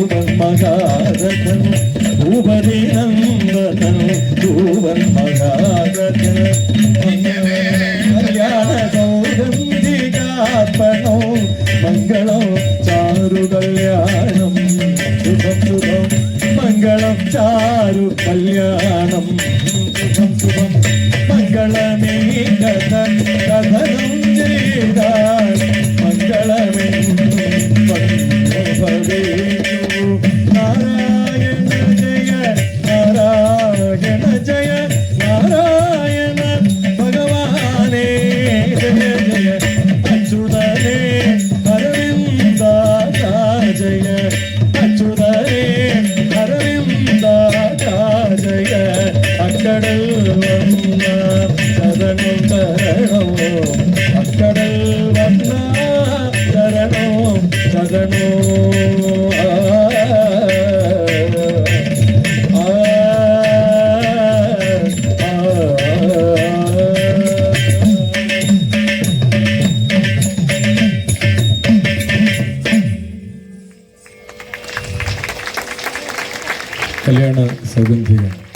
ഭൂവൻ മഹാരഥൻ ഭൂപതി നന്ദനൻ ഭൂവൻ മഹാരഥൻ കല്യാണ സൗഗന്ധികാർപ്പണോ മംഗളം ചാരു കല്യാണം ശുഭം ശുഭം മംഗളം ചാരു കല്യാണം ശുഭം ശുഭം മംഗളമേ കഥ കഥനം ചെയ്താൽ മംഗളമേ ഭവേഷു അക്കടൽ വന്ന ശരണം ശരണോ. അക്കടൽ വന്ന ശരണോ ശരണോ. കല്യാണ സൗഗന്ധികം.